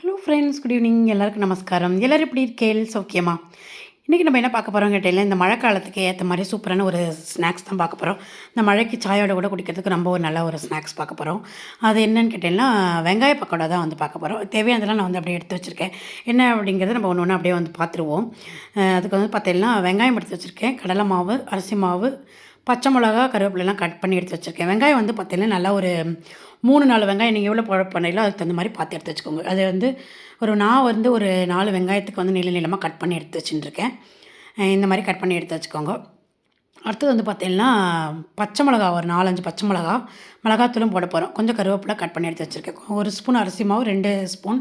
Hello friends good evening எல்லாருக்கும் நமஸ்காரம். எல்லோரும் எப்படி இருக்கேள் சௌக்கியமா? இன்றைக்கி நம்ம என்ன பார்க்க போகிறோம் கேட்டீங்கன்னா இந்த மழை காலத்துக்கு ஏற்ற மாதிரி சூப்பரான ஒரு ஸ்நாக்ஸ் தான் பார்க்க போகிறோம் இந்த மழைக்கு சாயோட கூட குடிக்கிறதுக்கு ரொம்ப ஒரு நல்ல ஒரு ஸ்நாக்ஸ் பார்க்க போகிறோம் அது என்னன்னு கேட்டிங்கன்னா வெங்காய பக்கோடா தான் வந்து பார்க்க போகிறோம் தேவையானதெல்லாம் நான் வந்து அப்படியே எடுத்து வச்சுருக்கேன். என்ன அப்படிங்கிறத நம்ம ஒன்று ஒன்று அப்படியே வந்து பார்த்துருவோம். அதுக்கு வந்து பார்த்தீங்கன்னா வெங்காயம் எடுத்து வச்சுருக்கேன். கடலை மாவு அரிசி மாவு பச்சை மிளகா கருவேப்பிலைலாம் கட் பண்ணி எடுத்து வச்சுருக்கேன். வெங்காயம் வந்து பார்த்தீங்கன்னா நல்லா ஒரு மூணு நாலு வெங்காயம் நீங்கள் எவ்வளோ போட பண்ணீங்களோ அதுக்கு தகுந்த மாதிரி பார்த்து எடுத்து வச்சுக்கோங்க. அது வந்து ஒரு நான் வந்து ஒரு நாலு வெங்காயத்துக்கு வந்து நீள நீளமாக கட் பண்ணி எடுத்து வச்சுட்டுருக்கேன் இந்த மாதிரி கட் பண்ணி எடுத்து வச்சுக்கோங்க. அடுத்தது வந்து பார்த்தீங்கன்னா பச்சை மிளகா ஒரு நாலஞ்சு பச்சை மிளகா மிளகாத்தூளும் போட போகிறோம் கொஞ்சம் கருவேப்பிலை கட் பண்ணி எடுத்து வச்சுருக்கேன். ஒரு ஸ்பூன் அரிசி மாவு ரெண்டு ஸ்பூன்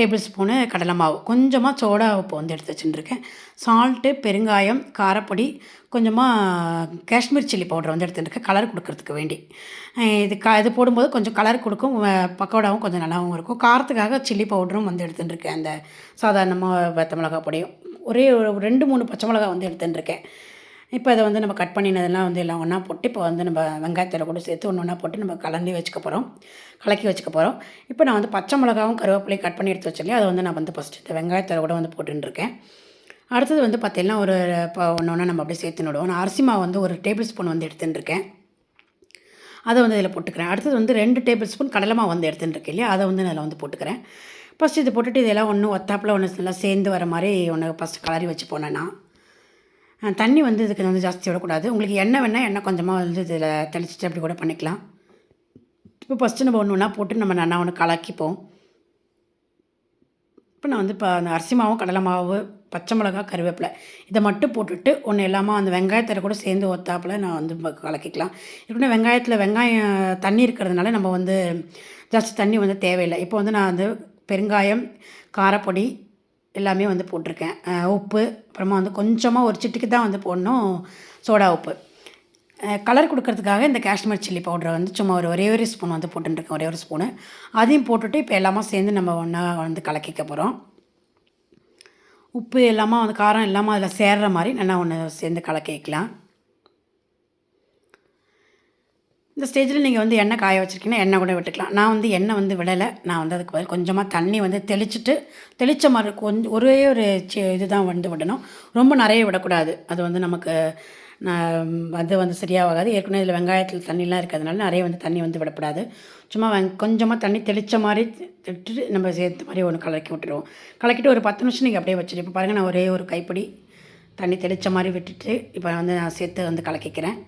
டேபிள் ஸ்பூனு கடலை மாவு. கொஞ்சமாக சோடா உப்பு வந்து எடுத்து வச்சுட்டுருக்கேன். சால்ட்டு பெருங்காயம் காரப்பொடி கொஞ்சமாக காஷ்மீர் சில்லி பவுடர் வந்து எடுத்துட்டுருக்கேன் கலர் கொடுக்கறதுக்கு வேண்டி. இது க இது போடும்போது கொஞ்சம் கலர் கொடுக்கும். பக்கோடாவும் கொஞ்சம் நல்லாவும் இருக்கும். காரத்துக்காக சில்லி பவுடரும் வந்து எடுத்துட்டுருக்கேன் அந்த சாதாரணமாக வெத்த மிளகா பொடியும். ஒரே ஒரு ரெண்டு மூணு பச்சை மிளகா வந்து எடுத்துட்டுருக்கேன் இப்போ அதை வந்து நம்ம கட் பண்ணினதெல்லாம் வந்து எல்லாம் ஒன்றா போட்டு இப்போ வந்து நம்ம வெங்காயத்தில் கூட சேர்த்து ஒன்று ஒன்றா போட்டு நம்ம கலந்து வச்சுக்க போகிறோம் கலக்கி வச்சுக்க போகிறோம் இப்போ நான் வந்து பச்சை மிளகாவும் கருவேப்பிலையும் கட் பண்ணி எடுத்து வச்சிருக்கேன். அதை வந்து நான் வந்து ஃபஸ்ட்டு இந்த வெங்காயத்தில் கூட வந்து போட்டுருக்கேன் அடுத்தது வந்து பார்த்தீங்கன்னா ஒரு இப்போ ஒன்று ஒன்றா நம்ம அப்படியே சேர்த்து நடுவோம். நான் அரிசி மாவு வந்து ஒரு டேபிள் ஸ்பூன் வந்து எடுத்துட்டுருக்கேன் அதை வந்து இதில் போட்டுக்கிறேன். அடுத்தது வந்து ரெண்டு டேபிள் ஸ்பூன் கடலை மாவு வந்து எடுத்துட்டுருக்கேன் இல்லையா? அதை வந்து நான் அதில் வந்து போட்டுக்கிறேன். ஃபஸ்ட் இது போட்டுட்டு இதெல்லாம் ஒன்று ஒத்தாப்பில் ஒன்று நல்லா சேர்ந்து வர மாதிரி ஒன்று ஃபஸ்ட்டு கலரி வச்சு போனேன்னா தண்ணி வந்து இதுக்கு வந்து ஜாஸ்தி விடக்கூடாது. உங்களுக்கு எண்ணெய் வேணால் எண்ணெய் கொஞ்சமாக வந்து இதில் தெளிச்சிட்டு அப்படி கூட பண்ணிக்கலாம். இப்போ ஃபஸ்ட்டு நம்ம ஒன்று ஒன்றா போட்டு நம்ம நல்லா ஒன்று கலக்கிப்போம். இப்போ நான் வந்து இப்போ அந்த அரிசி மாவும் கடலை மாவு பச்சை மிளகா கருவேப்பிலை இதை மட்டும் போட்டுட்டு ஒன்று எல்லாமே அந்த வெங்காயத்தில் கூட சேர்ந்து ஒத்தாப்பில் நான் வந்து கலக்கிக்கலாம். எப்படின்னா வெங்காயத்தில் வெங்காயம் தண்ணி இருக்கிறதுனால நம்ம வந்து ஜாஸ்தி தண்ணி வந்து தேவையில்லை. இப்போ வந்து நான் வந்து பெருங்காயம் காரப்பொடி எல்லாமே வந்து போட்டிருக்கேன். உப்பு அப்புறமா வந்து கொஞ்சமாக ஒரு சிட்டிக்கு தான் வந்து போடணும் சோடா உப்பு. கலர் கொடுக்கறதுக்காக இந்த காஷ்மீர் சில்லி பவுடரை வந்து சும்மா ஒரு ஒரே ஒரு ஸ்பூன் வந்து போட்டுருக்கேன் ஒரே ஒரு ஸ்பூனு அதையும் போட்டுட்டு இப்போ எல்லாமே சேர்ந்து நம்ம ஒன்றா வந்து கலக்கிக்க போகிறோம் உப்பு எல்லாமே வந்து காரம் எல்லாமே அதில் சேர்ற மாதிரி நல்லா ஒன்று சேர்ந்து கலக்கிக்கலாம். இந்த ஸ்டேஜில் நீங்கள் வந்து எண்ணெய் காய வச்சிருக்கீங்கன்னா எண்ணெய் கூட விட்டுக்கலாம். நான் வந்து எண்ணெய் வந்து விடலை. நான் வந்து அதுக்கு பதில் கொஞ்சமாக தண்ணி வந்து தெளிச்சுட்டு தெளித்த மாதிரி கொஞ்சம் ஒரே ஒரு சி இதுதான் வந்து விடணும். ரொம்ப நிறைய விடக்கூடாது. அது வந்து நமக்கு நான் அது வந்து சரியாகாது ஏற்கனவே இதில் வெங்காயத்தில் தண்ணிலாம் இருக்கிறதுனால நிறைய வந்து தண்ணி வந்து விடக்கூடாது சும்மா கொஞ்சமாக தண்ணி தெளித்த மாதிரி விட்டுட்டு நம்ம சேர்த்த மாதிரி ஒன்று கலக்கி விட்டுருவோம். கலக்கிட்டு ஒரு பத்து நிமிஷம் நீங்கள் அப்படியே வச்சுட்டு இப்போ பாருங்கள் நான் ஒரே ஒரு கைப்பிடி தண்ணி தெளித்த மாதிரி விட்டுட்டு இப்போ வந்து நான் சேர்த்து வந்து கலக்கிக்கிறேன்.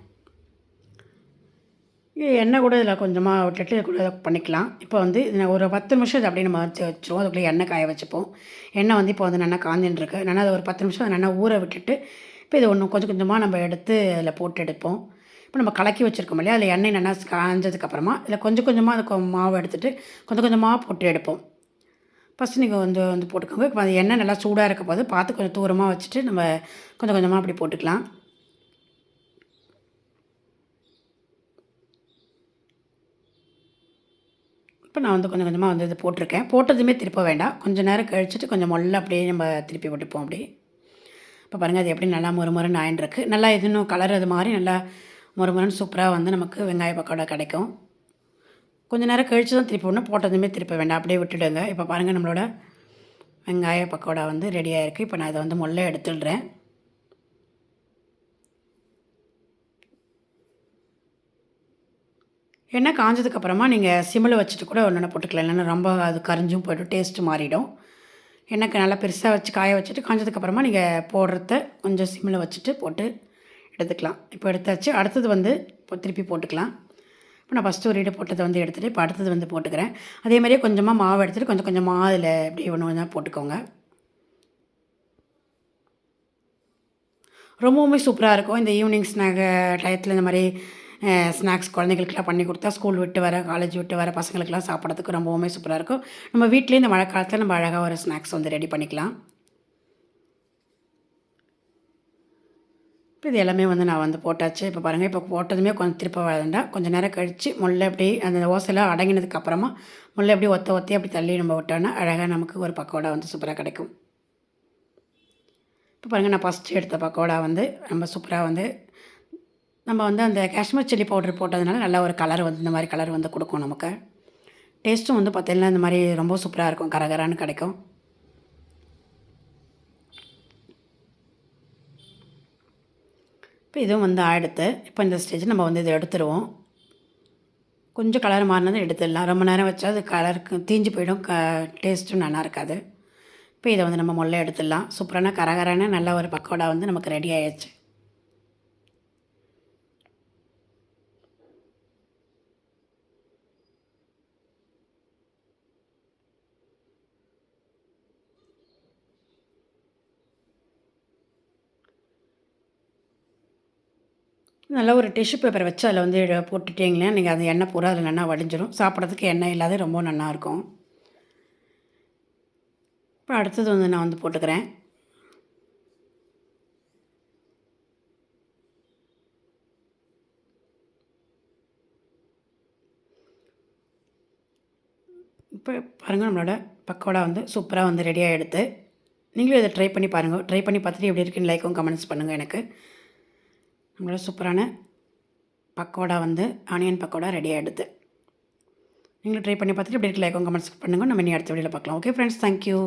எண்ணெய் கூட இதில் கொஞ்சமாக விட்டுட்டு கூட பண்ணிக்கலாம். இப்போ வந்து ஒரு பத்து நிமிஷம் இது அப்படியே நம்ம வச்சு வச்சுருவோம். அதுக்குள்ளே எண்ணெய் காய வச்சுப்போம். எண்ணெய் வந்து இப்போ வந்து நல்லா காஞ்சின்னு இருக்கு. நல்லா அதை ஒரு பத்து நிமிஷம் நல்லா ஊற விட்டுட்டு இப்போ இதை ஒன்று கொஞ்சம் கொஞ்சமாக நம்ம எடுத்து அதில் போட்டு எடுப்போம். இப்போ நம்ம கலக்கி வச்சுருக்கோம் இல்லையா? அதில் எண்ணெய் நல்லா காஞ்சதுக்கப்புறமா இதில் கொஞ்சம் கொஞ்சமாக அது கொ- மாவு எடுத்துகிட்டு கொஞ்சம் கொஞ்சமாக போட்டு எடுப்போம். ஃபஸ்ட்டு நீங்கள் வந்து வந்து போட்டுக்கோங்க. இப்போ அது எண்ணெய் நல்லா சூடாக இருக்க போது பார்த்து கொஞ்சம் தூரமாக வச்சுட்டு நம்ம கொஞ்சம் கொஞ்சமாக அப்படி போட்டுக்கலாம். இப்போ நான் வந்து கொஞ்சம் கொஞ்சமாக வந்து இது போட்டிருக்கேன். போட்டதுமே திருப்ப வேண்டாம். கொஞ்சம் நேரம் கழிச்சிட்டு கொஞ்சம் மொல்ல அப்படியே நம்ம திருப்பி விட்டுப்போம் அப்படியே. இப்போ பாருங்கள் அது எப்படி நல்லா முறுமுறுன்னு ஆயின்ருக்கு. நல்லா இதுன்னு இன்னும் கலர் அது மாதிரி நல்லா முறுமுறுன்னு சூப்பராக வந்து நமக்கு வெங்காய பக்கோடா கிடைக்கும். கொஞ்சம் நேரம் கழிச்சு தான் திருப்பி விடணும். போட்டதுமே திருப்ப வேண்டாம். அப்படியே விட்டுடுங்க. இப்போ பாருங்கள் நம்மளோட வெங்காய பக்கோடா வந்து ரெடியாக இருக்குது இப்போ நான் இதை வந்து மொல்ல எடுத்துடுறேன். எண்ணெய் காஞ்சதுக்கப்புறமா நீங்கள் சிம்மில் வச்சுட்டு கூட ஒன்று போட்டுக்கலாம். இல்லைன்னா ரொம்ப அது கரிஞ்சும் போய்டும் டேஸ்ட்டு மாறிடும். எண்ணெய்க்கு நல்லா பெருசாக வச்சு காய வச்சுட்டு காஞ்சதுக்கப்புறமா நீங்கள் போடுறத கொஞ்சம் சிம்மில் வச்சுட்டு போட்டு எடுத்துக்கலாம். இப்போ எடுத்தாச்சு. அடுத்தது வந்து இப்போ திருப்பி போட்டுக்கலாம். இப்போ நான் ஃபஸ்ட்டு ஒரு இடு போட்டதை வந்து எடுத்துகிட்டு இப்போ அடுத்தது வந்து போட்டுக்கிறேன். அதே மாதிரியே கொஞ்சமாக மாவு எடுத்துகிட்டு கொஞ்சம் கொஞ்சமாக அதில் இப்படி ஒன்று ஒன்றா போட்டுக்கோங்க. ரொம்பவுமே சூப்பராக இருக்கும். இந்த ஈவினிங் ஸ்நாக் டயத்தில் இந்த மாதிரி ஸ்நாக்ஸ் குழந்தைங்களுக்குலாம் பண்ணி கொடுத்தா ஸ்கூல் விட்டு வர காலேஜ் விட்டு வர பசங்களுக்குலாம் சாப்பிட்றதுக்கு ரொம்பவுமே சூப்பராக இருக்கும். நம்ம வீட்லேயே இந்த மழை காலத்தில் நம்ம அழகாக ஒரு ஸ்நாக்ஸ் வந்து ரெடி பண்ணிக்கலாம். இப்போ இது எல்லாமே வந்து நான் வந்து போட்டாச்சு. இப்போ பாருங்கள் இப்போ போட்டதுமே கொஞ்சம் திருப்ப வேண்டாம். கொஞ்சம் நேரம் கழித்து முல்லை அப்படி அந்த ஓசையெல்லாம் அடங்கினதுக்கு அப்புறமா முல்லை அப்படி ஒத்த ஒத்தையே அப்படி தள்ளி நம்ம விட்டோன்னா அழகாக நமக்கு ஒரு பக்கோடா வந்து சூப்பராக கிடைக்கும். இப்போ பாருங்கள் நான் ஃபஸ்ட்டு எடுத்த பக்கோடா வந்து ரொம்ப சூப்பராக வந்து நம்ம வந்து அந்த காஷ்மீர் சில்லி பவுடர் போட்டதுனால நல்ல ஒரு கலர் வந்து இந்த மாதிரி கலர் வந்து கொடுக்கும் நமக்கு. டேஸ்ட்டும் வந்து பார்த்திங்கன்னா இந்த மாதிரி ரொம்ப சூப்பராக இருக்கும். கரகரான்னு கிடைக்கும். இப்போ இதுவும் வந்து ஆயிடுத்து. இப்போ இந்த ஸ்டேஜ் நம்ம வந்து இதை எடுத்துருவோம். கொஞ்சம் கலர் மாறினது எடுத்துடலாம். ரொம்ப நேரம் வச்சா அது கலருக்கு தீஞ்சு போயிடும். க டேஸ்ட்டும் நல்லா இருக்காது. இப்போ இதை வந்து நம்ம முல்லை எடுத்துடலாம். சூப்பரான கரகரான நல்ல ஒரு பக்கோடா வந்து நமக்கு ரெடி ஆயிடுச்சு. நல்லா ஒரு டிஷ்யூ பேப்பர் வச்சு அதில் வந்து இட- நீங்கள் அந்த எண்ணெய் பூரா அதில் நல்லா வடிஞ்சிடும் சாப்பிட்றதுக்கு எண்ணெய் இல்லாத ரொம்ப நல்லாயிருக்கும் இப்போ அடுத்தது வந்து நான் வந்து போட்டுக்கிறேன். இப்போ பாருங்கள் நம்மளோட பக்கோடா வந்து சூப்பராக வந்து ரெடியாக எடுத்து நீங்களும் இதை ட்ரை பண்ணி பாருங்கள் ட்ரை பண்ணி பார்த்துட்டு எப்படி இருக்குன்னு லைக்கும் கமெண்ட்ஸ் பண்ணுங்கள் எனக்கு. நம்மளோட சூப்பரான பக்கோடா வந்து ஆனியன் பக்கோடா ரெடி ஆகிடுது நீங்களும் ட்ரை பண்ணி பார்த்துட்டு இப்படி இருக்கு கமெண்ட்ஸ் பண்ணுங்கள் நம்ம இனி அடுத்த வீடியோவில் பார்க்கலாம். Okay friends thank you